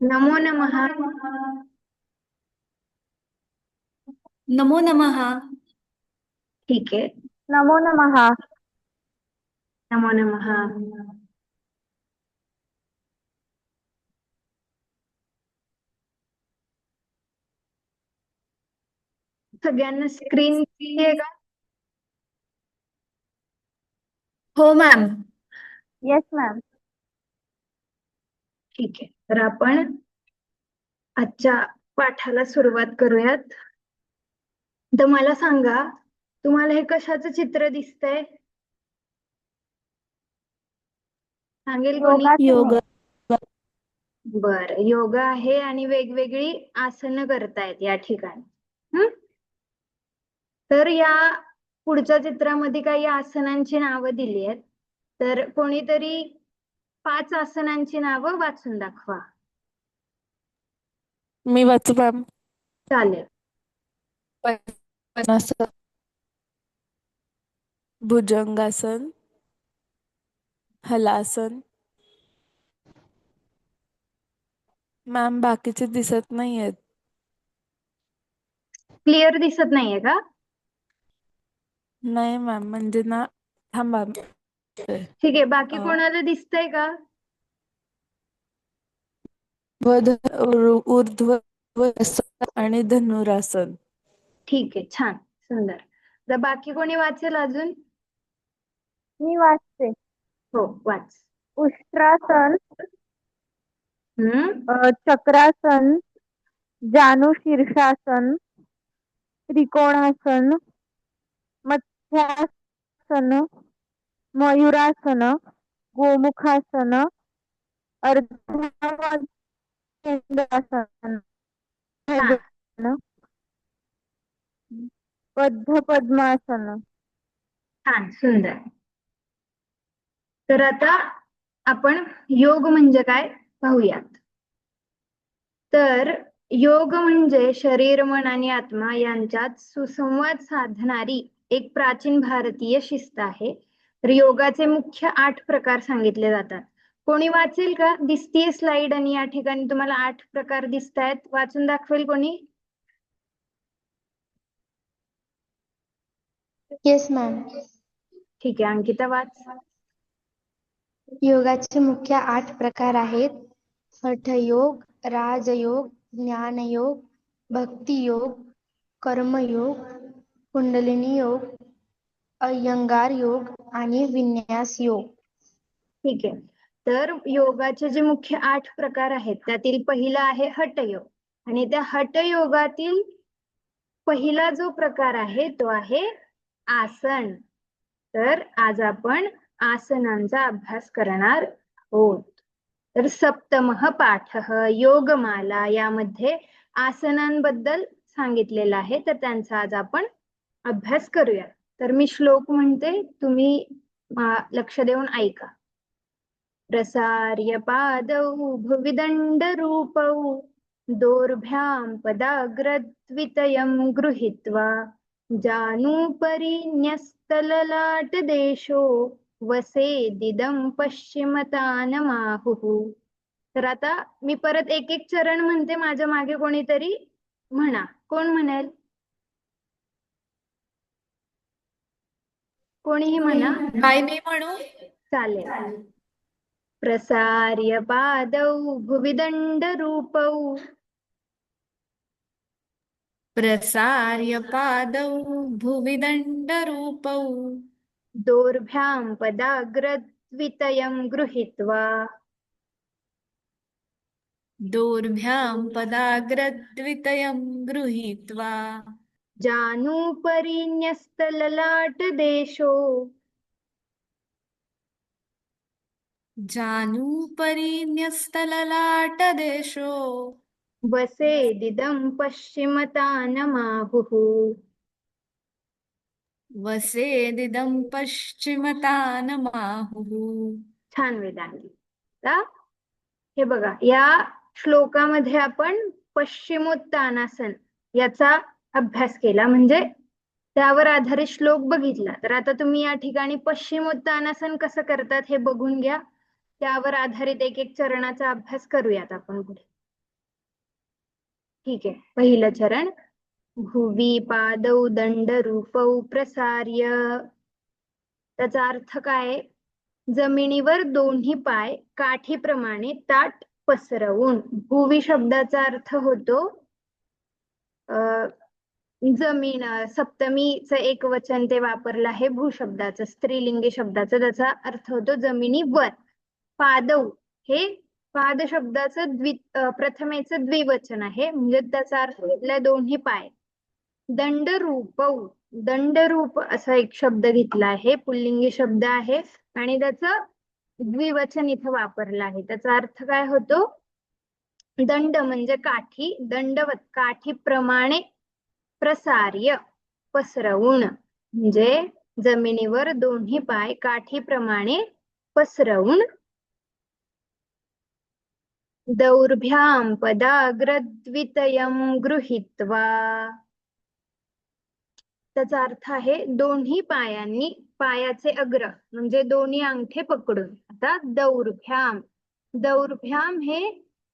नमो नमः। नमो नमः। ठीक आहे नमो नमः। नमो नमः। सगळ्यांना स्क्रीन आहे का हो मॅम येस मॅम ठीक आहे. तर आपण आजच्या पाठाला सुरुवात करूयात. तर मला सांगा तुम्हाला हे कशाचं चित्र दिसतंय? सांगेल कोणी? आहे. बर. योगा आहे आणि वेगवेगळी आसनं करतायत या ठिकाणी. हम्म तर या पुढच्या चित्रामध्ये काही आसनांची नावं दिली आहेत. तर कोणीतरी पाच आसनांची नावं वाचून दाखवा. मी वाचू मॅम चालेल. पद्मासन भुजंगासन हलासन. मॅम बाकीचे दिसत नाही आहेत क्लिअर दिसत नाहीये का? नाही मॅम म्हणजे ना थांबा. ठीक आहे बाकी कोणाला दिसतंय का? ऊर्ध्व आणि धनुरासन. ठीक आहे छान सुंदर. तर बाकी कोणी वाचेल अजून? मी वाचते. हो वाच. उष्ट्रासन. हम्म? अ, चक्रासन. जानु शीर्षासन. त्रिकोणासन. मत्स्यासन. मयुरासन गोमुखासन अर्धासन बद्ध पद्मासन छान सुंदर. तर आता आपण योग म्हणजे काय पाहूयात. तर योग म्हणजे शरीर मन आणि आत्मा यांच्यात सुसंवाद साधणारी एक प्राचीन भारतीय शिस्त आहे. तर योगाचे मुख्य आठ प्रकार सांगितले जातात. कोणी वाचेल का? दिसतीये स्लाइड आणि या ठिकाणी तुम्हाला आठ प्रकार दिसत आहेत वाचून दाखवेल कोणी? येस मॅम ठीक आहे अंकिता वाच. योगाचे मुख्य आठ प्रकार आहेत. हठयोग राजयोग ज्ञानयोग भक्तियोग कर्मयोग कुंडलिनी योग अय्यंगार योग आणि विन्यास योग. ठीक आहे. तर योगाचे जे मुख्य आठ प्रकार आहेत त्यातील पहिला आहे हटयोग. आणि त्या हटयोगातील पहिला जो प्रकार आहे तो आहे आसन. तर आज आपण आसनांचा अभ्यास करणार आहोत. तर सप्तमः पाठ योगमाला यामध्ये आसनांबद्दल सांगितलेलं आहे तर त्यांचा आज आपण अभ्यास करूया तर मी श्लोक म्हणते तुम्ही लक्ष देऊन ऐका. प्रसार्य पादौ भुविदण्डरूपौ दोर्भ्यां पदाग्रद्वितयं गृहीत्वा जानुपरि न्यस्तललाटदेशो वसेदिदं पश्चिमतानमाहुः. तर आता मी परत एक एक चरण म्हणते माझ्या मागे कोणीतरी म्हणा. कोण म्हणेल? कोणीही म्हणा. बाय मी म्हणू. चालेल. प्रसार्य पादौ भुविदण्डरूपौ प्रसार्य पादौ भुविदण्डरूपौ दोर्भ्यां पदाग्रद्वितयं गृहीत्वा. दोर्भ्यां पदाग्रद्वितयं गृहीत्वा. जानुपरि न्यस्तललाटदेशो जानुपरि न्यस्तललाटदेशो वसेदिदं पश्चिमतानमाहुः वसेदिदं पश्चिमतानमाहुः छान वेदांगी. हे बघा या श्लोकामध्ये आपण पश्चिमोत्तानासन याचा अभ्यास केला. म्हणजे त्यावर आधारित श्लोक बघितला. तर आता तुम्ही या ठिकाणी पश्चिमोत्तानासन कसं करतात हे बघून घ्या. त्यावर आधारित एक एक चरणाचा अभ्यास करूयात आपण पुढे. ठीक आहे. पहिलं चरण. भुवी पादौ दंड रूपौ प्रसार्य. त्याचा अर्थ काय जमिनीवर दोन्ही पाय काठीप्रमाणे ताट पसरवून. भुवी शब्दाचा अर्थ होतो जमीन सप्तमीचं एक वचन ते वापरलं आहे भूशब्दाचं स्त्रीलिंगी शब्दाचं त्याचा अर्थ होतो जमिनीवर पादौ हे पाद शब्दाचं द्वि प्रथमेचं द्विवचन आहे म्हणजे त्याचा अर्थ घेतला दोन्ही पाय. दंडरूप दंडरूप असा एक शब्द घेतला आहे पुल्लिंगी शब्द आहे आणि त्याचं द्विवचन इथं वापरलं आहे. त्याचा अर्थ काय होतो? दंड म्हणजे काठी दंडवत काठीप्रमाणे प्रसार्य पसरवून म्हणजे जमिनीवर दोन्ही पाय काठीप्रमाणे पसरवून दौर्भ्याम पदाग्रद्वितयं गृहीत्वा. त्याचा अर्थ आहे दोन्ही पायांनी पायाचे अग्र म्हणजे दोन्ही अंगठे पकडून. आता दौर्भ्याम. दौर्भ्याम हे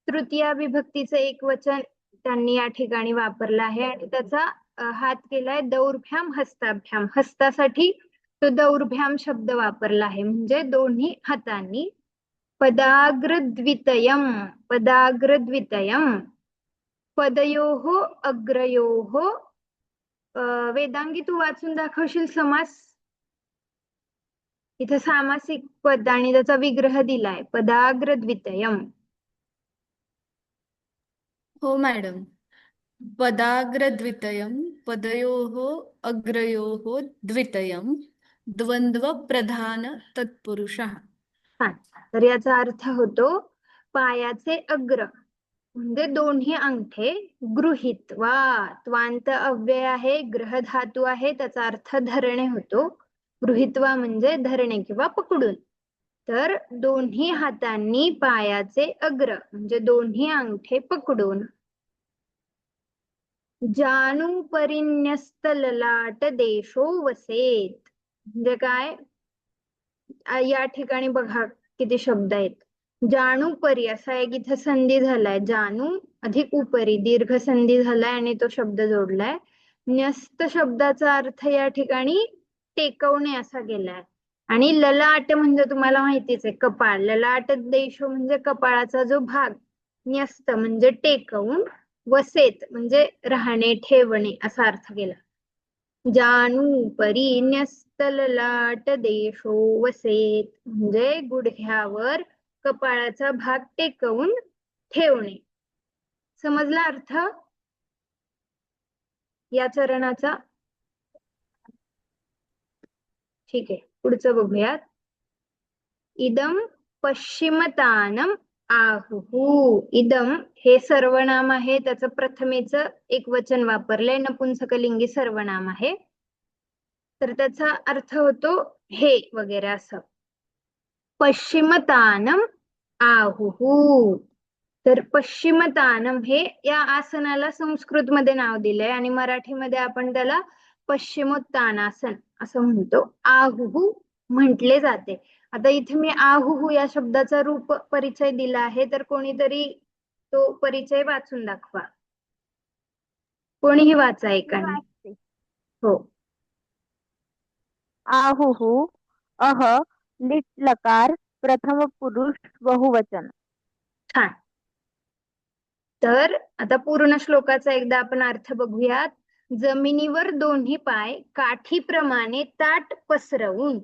तृतीया विभक्तीचे एक वचन. त्यांनी या ठिकाणी वापरला आहे आणि त्याचा हात केलाय दौर्भ्याम हस्ताभ्याम. हस्तासाठी तो दौर्भ्याम शब्द वापरला आहे. म्हणजे दोन्ही हातांनी. पदाग्रद्वितयं पदयो पदयोः अग्रयोः. हो वेदांगी तू वाचून दाखवशील समास? इथं सामासिक पद आणि त्याचा विग्रह दिलाय. पदाग्रद्वितयम. हो मॅडम. पदाग्रद्वितयं पदयोः अग्रयोः द्वितयं द्वन्द्वप्रधान तत्पुरुषः. तर याचा अर्थ होतो पायाचे अग्र म्हणजे दोन्ही अंगठे गृहीत्वा त्वांत अव्यय आहे ग्रह धातू आहे त्याचा अर्थ धरणे होतो. गृहीत्वा म्हणजे धरणे किंवा पकडून. तर दोन्ही हातांनी पायाचे अग्र म्हणजे दोन्ही अंगठे पकडून जानू परिन्यस्त ललाट देशो वसेत. म्हणजे काय? या ठिकाणी बघा किती शब्द आहेत. जाणू परी असा एक इथं संधी झालाय. जानू अधिक उपरी दीर्घ संधी झालाय आणि तो शब्द जोडलाय. न्यस्त शब्दाचा अर्थ या ठिकाणी टेकवणे असा गेलाय. आणि ललाट म्हणजे तुम्हाला माहितीच आहे कपाळ. ललाट देशो म्हणजे कपाळाचा जो भाग. न्यस्त म्हणजे टेकवून वसेत म्हणजे राहणे ठेवणे असा अर्थ गेला जानू परी न्यस्तललाट देशो वसेत म्हणजे गुडघ्यावर कपाळाचा भाग टेकवून ठेवणे. समजला अर्थ? या चरणाचा? ठीक आहे पुढचं बघूयात. इदम पश्चिमतानम आहु इदम हे सर्वनाम आहे त्याचं प्रथमेचं एक वचन वापरलंय नपुंसकलिंगी सर्वनाम आहे. तर त्याचा अर्थ होतो हे वगैरे असं. पश्चिमतानम आहुहू. तर पश्चिमतानम हे या आसनाला संस्कृत मध्ये नाव दिलंय आणि मराठीमध्ये आपण त्याला पश्चिमोत्तानासन असं म्हणतो. आहुहू म्हटले जाते. आता इथे मी आहुहू या शब्दाचा रूप परिचय दिला आहे तर कोणीतरी तो परिचय वाचून दाखवा. कोणीही वाचा एकाने. हो. आहुहु अह लिट लकार प्रथम पुरुष बहुवचन. छान. तर आता पूर्ण श्लोकाचा एकदा आपण अर्थ बघूयात. जमिनीवर दोन्ही पाय काठीप्रमाणे ताट पसरवून.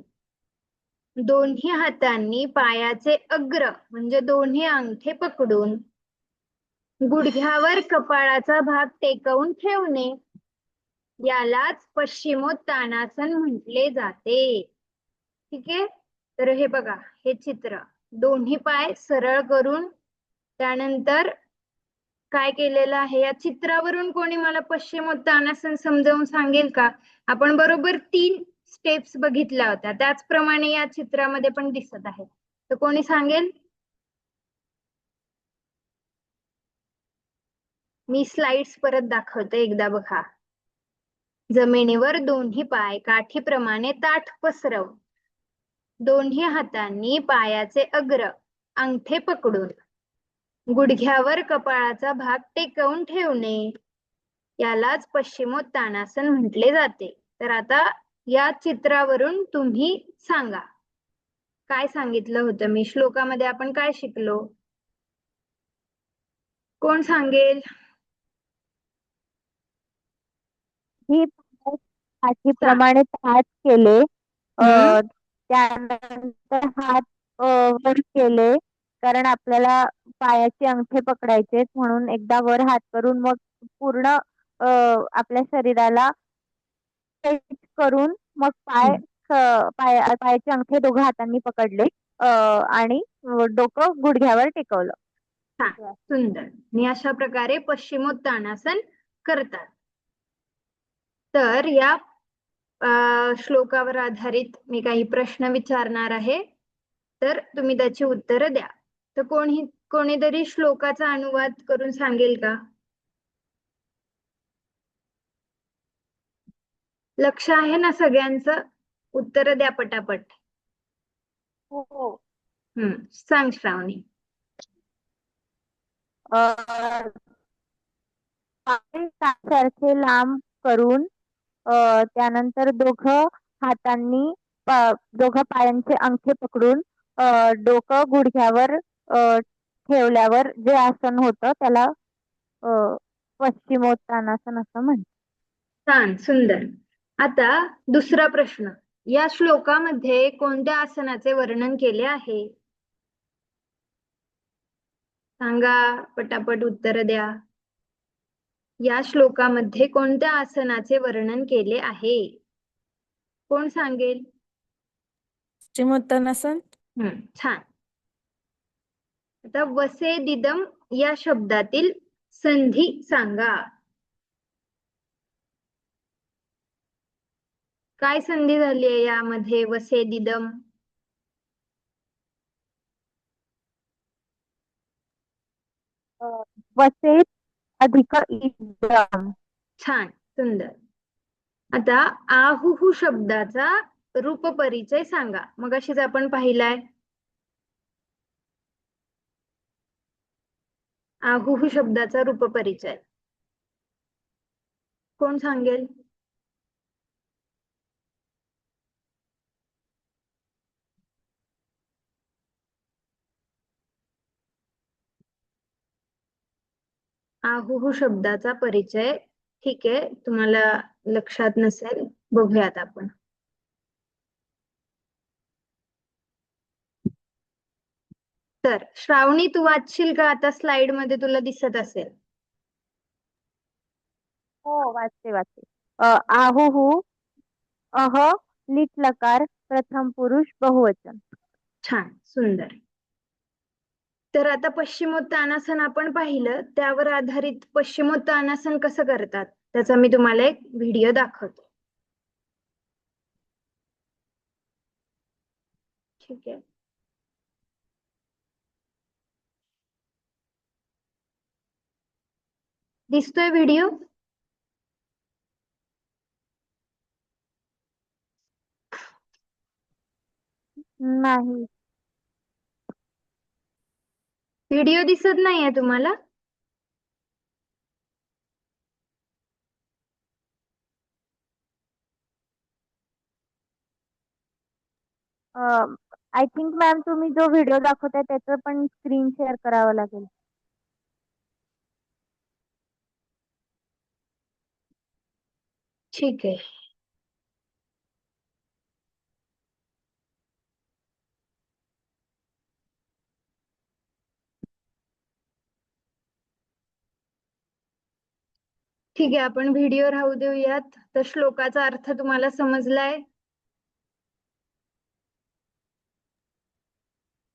दोन्ही हातांनी पायाचे अग्र म्हणजे दोन्ही अंगठे पकडून गुडघ्यावर कपाळाचा भाग टेकवून ठेवणे. यालाच पश्चिमोत्तानासन म्हटले जाते. ठीक आहे? तर हे बघा हे चित्र. दोन्ही पाय सरळ करून त्यानंतर काय केलेलं आहे? या चित्रावरून कोणी मला पश्चिमोत्तानासन समजावून सांगेल का? आपण बरोबर तीन स्टेप्स बघितल्या होत्या. त्याचप्रमाणे या चित्रामध्ये पण दिसत आहे. तर कोणी सांगेल? मी स्लाइड्स परत दाखवते एकदा बघा. जमिनीवर दोन्ही पाय काठीप्रमाणे ताठ पसरव. दोन्ही हातांनी पायाचे अग्र अंगठे पकडून. गुडघ्यावर कपाळाचा भाग टेकवून ठेवणे. यालाच पश्चिमोत्तानासन म्हटले जाते. तर आता या चित्रावरून तुम्ही सांगा. काय सांगितलं होतं मी? श्लोकामध्ये आपण काय शिकलो? कोण सांगेल? ही पाठीप्रमाणे हात केले. अ. त्यानंतर हात अ, वर केले. कारण आपल्याला पायाचे अंगठे पकडायचे म्हणून एकदा वर हात करून मग पूर्ण अ, आपल्या शरीराला करून मग पाय पाय पायाचे अंगठे दोघं हातांनी पकडले. आणि डोकं गुडघ्यावर टेकवलं. सुंदर. आणि अशा प्रकारे पश्चिमोत्तानासन करतात. तर या श्लोकावर आधारित मी काही प्रश्न विचारणार आहे. तर तुम्ही त्याची उत्तरं द्या. तर कोणी कोणीतरी श्लोकाचा अनुवाद करून सांगेल का? लक्ष आहे ना सगळ्यांचं? उत्तर द्या पटापट. हो. हम्म सांग श्रावणी. सारखे लांब करून अ, त्यानंतर दोघं हातांनी प- दोघं पायांचे अंगठे पकडून अ, डोकं गुडघ्यावर अ, ठेवल्यावर जे आसन होतं त्याला अ, पश्चिमोत्तानासन असं म्हणतात. छान सुंदर. आता दुसरा प्रश्न. या श्लोकामध्ये कोणत्या आसनाचे वर्णन केले आहे? सांगा पटापट उत्तर द्या. या श्लोकामध्ये कोणत्या आसनाचे वर्णन केले आहे? कोण सांगेल? हम्म छान. आता वसे दिदम या शब्दातील संधी सांगा. काय संधी झाली आहे यामध्ये? वसे दिदम. वसेत अधिक इदम. छान सुंदर. आता आहुहू शब्दाचा रूपपरिचय सांगा. मगाशीच आपण पाहिलाय. आहुहू शब्दाचा रूपपरिचय कोण सांगेल? आहुहू शब्दाचा परिचय. ठीक आहे तुम्हाला लक्षात नसेल बघूयात आपण. तर श्रावणी तू वाचशील का? आता स्लाइडमध्ये तुला दिसत असेल. हो वाचते वाचते. आहुहू अह लिट लकार प्रथम पुरुष बहुवचन. छान सुंदर. तर आता पश्चिमोत्तानासन आपण पाहिलं त्यावर आधारित पश्चिमोत्तानासन कसं करतात? त्याचा मी तुम्हाला एक व्हिडिओ दाखवतो. ठीक आहे. दिसतोय व्हिडिओ नाही. व्हिडिओ दिसत नाहीये तुम्हाला? आय थिंक मॅम तुम्ही जो व्हिडिओ दाखवताय त्याचं पण स्क्रीन शेअर करावं लागेल. ठीक आहे. ठीक आहे आपण व्हिडिओ राहू देऊयात. तर श्लोकाचा अर्थ तुम्हाला समजलाय?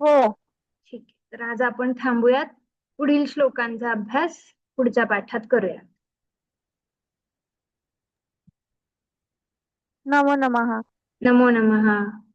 हो. ठीक आहे तर आज आपण थांबूयात. पुढील श्लोकांचा अभ्यास पुढच्या पाठात करूया नमो नमः. नमो नमः.